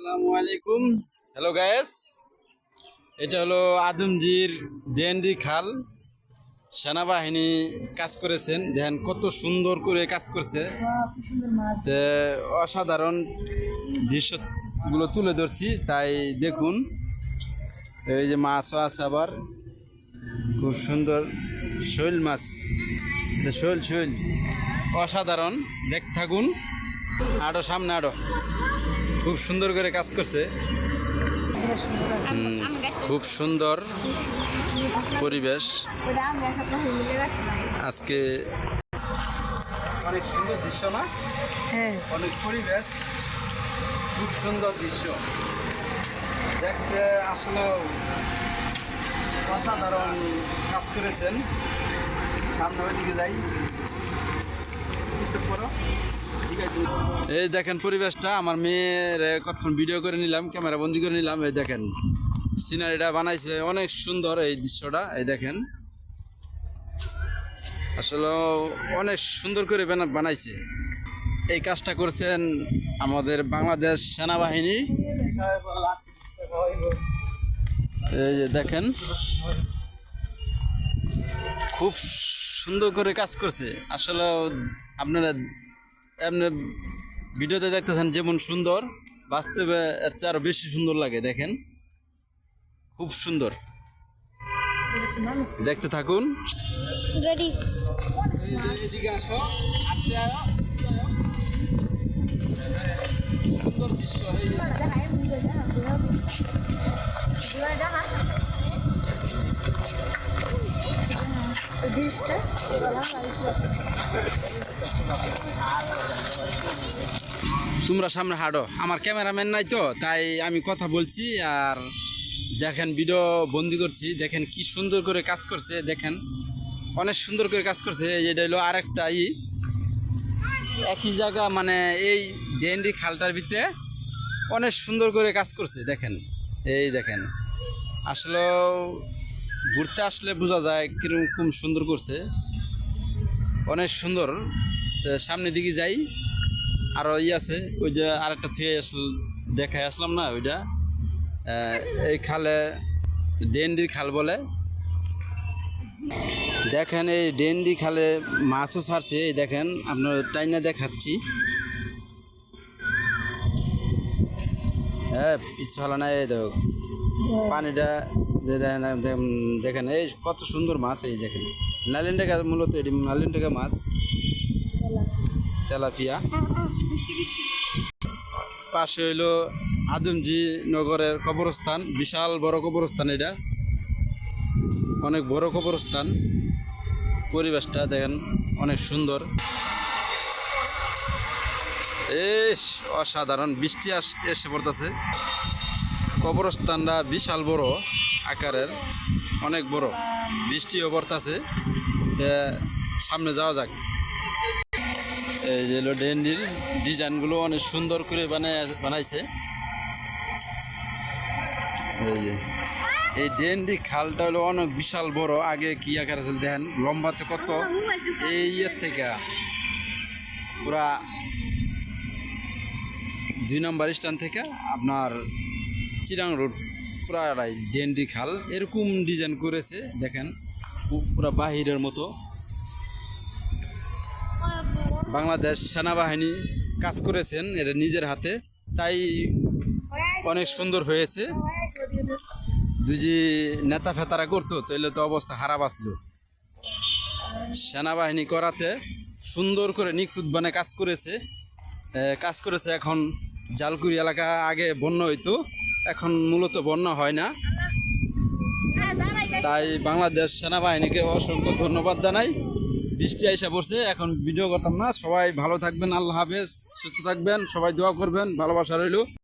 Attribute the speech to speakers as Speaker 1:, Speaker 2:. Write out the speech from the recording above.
Speaker 1: আসসালামু আলাইকুম। Hello guys এটা হলো আদমজির ডেন্ডি খাল। সেনাবাহিনী কাজ করেছেন। দেখেন কত সুন্দর করে কাজ করছে। অসাধারণ দৃশ্যগুলো তুলে ধরছি। তাই দেখুন, এই যে মাছও আছে আবার। খুব সুন্দর শৈল মাছ। শৈল শৈল। অসাধারণ। দেখ থাকুন। আরও সামনে, আরও। খুব সুন্দর করে কাজ করছে। খুব সুন্দর পরিবেশ। আজকে অনেক সুন্দর দৃশ্য না?
Speaker 2: হ্যাঁ।
Speaker 1: অনেক পরিবেশ খুব সুন্দর দৃশ্য। দেখতে আসলে অসাধারণ কাজ করেছেন। সামনে ওইদিকে যাই। করো। এই দেখেন পরিবেশটা, আমার মেয়ের কতক্ষণ ভিডিও করে নিলাম ক্যামেরা বন্দি করে নিলাম, এই দেখেন। সিনারিটা বানাইছে, অনেক সুন্দর এই দৃশ্যটা, এই দেখেন। আসলে অনেক সুন্দর করে বানাইছে। এই কাজটা করছেন আমাদের বাংলাদেশ সেনাবাহিনী। এই যে দেখেন, খুব সুন্দর করে কাজ করছে। আসলে আপনারা এমনি ভিডিওতে দেখতেছেন যেমন সুন্দর বাস্তবে এর চেয়ে আরও বেশি সুন্দর লাগে দেখেন। খুব সুন্দর। দেখতে থাকুন।
Speaker 2: রেডি
Speaker 1: এদিকে আসো সুন্দর দৃশ্য এই যে। তোমরা সামনে হাঁটো। আমার ক্যামেরাম্যান নাই তো, তাই আমি কথা বলছি আর দেখেন ভিডিও বন্দি করছি। দেখেন কি সুন্দর করে কাজ করছে, দেখেন। অনেক সুন্দর করে কাজ করছে এটা হলো আরেকটা ই। একই জায়গা মানে এই ডেন্ডি খালটার ভিতরে অনেক সুন্দর করে কাজ করছে, দেখেন। এই দেখেন। আসলে ঘুরতে আসলে বোঝা যায় কীরকম খুব সুন্দর করছে। অনেক সুন্দর। সামনের দিকে যাই। আরও ই আছে, ওই যে আরেকটা থুয়ে আসল দেখায় আসলাম না ওইটা। এই খালে ডেন্ডির খাল বলে। দেখেন এই ডেন্ডি খালে মাছও ছাড়ছে, এই দেখেন, আপনার টাইনা দেখাচ্ছি। হ্যাঁ পিছু হলো না, এই দেখো। পানিটা যে দেখেন দেখেন- এই কত সুন্দর মাছ এই দেখেন। নালিন টাকা মূলত এটি নালিন টাকা মাছ। তেলাপিয়া। পাশে হইল আদমজি নগরের কবরস্থান, বিশাল বড় কবরস্থান এটা। অনেক বড় কবরস্থান। পরিবেশটা দেখেন অনেক সুন্দর। এস, অসাধারণ, বৃষ্টি এসে পড়তেছে। কবরস্থানটা বিশাল বড়। আকারের অনেক বড়। বৃষ্টিও পড়তেছে। সামনে যাওয়া যাক। এই যে হলো ডেন্ডির ডিজাইনগুলো অনেক সুন্দর করে বানায় বানাইছে। এই এই ডেন্ডি খালটা হলো অনেক বিশাল বড়। আগে কি আকার আছে দেখেন, লম্বাতে কত? এই ইয়ের থেকে। পুরা দুই নম্বর স্ট্যান্ড থেকে আপনার চিরাং রোড। পুরা ডেন্ডি খাল। এরকম ডিজাইন করেছে, দেখেন পুরা বাহিরের মতো। বাংলাদেশ সেনাবাহিনী কাজ করেছেন, এটা নিজের হাতে। তাই অনেক সুন্দর হয়েছে। যে নেতা ফেতারা করতো, তাইলে তো অবস্থা খারাপ আসলো সেনাবাহিনী করাতে সুন্দর করে নিখুঁত বানে কাজ করেছে। কাজ করেছে এখন জালকুড়ি এলাকা আগে বন্য হইতো। এখন মূলত বন্যা হয় না। তাই বাংলাদেশ সেনাবাহিনীকে অসংখ্য ধন্যবাদ জানাই। বৃষ্টি আইসা পড়ছে, এখন ভিডিও করতাম না। সবাই ভালো থাকবেন, আল্লাহ হাফেজ। সুস্থ থাকবেন, সবাই দোয়া করবেন, ভালোবাসা রইল।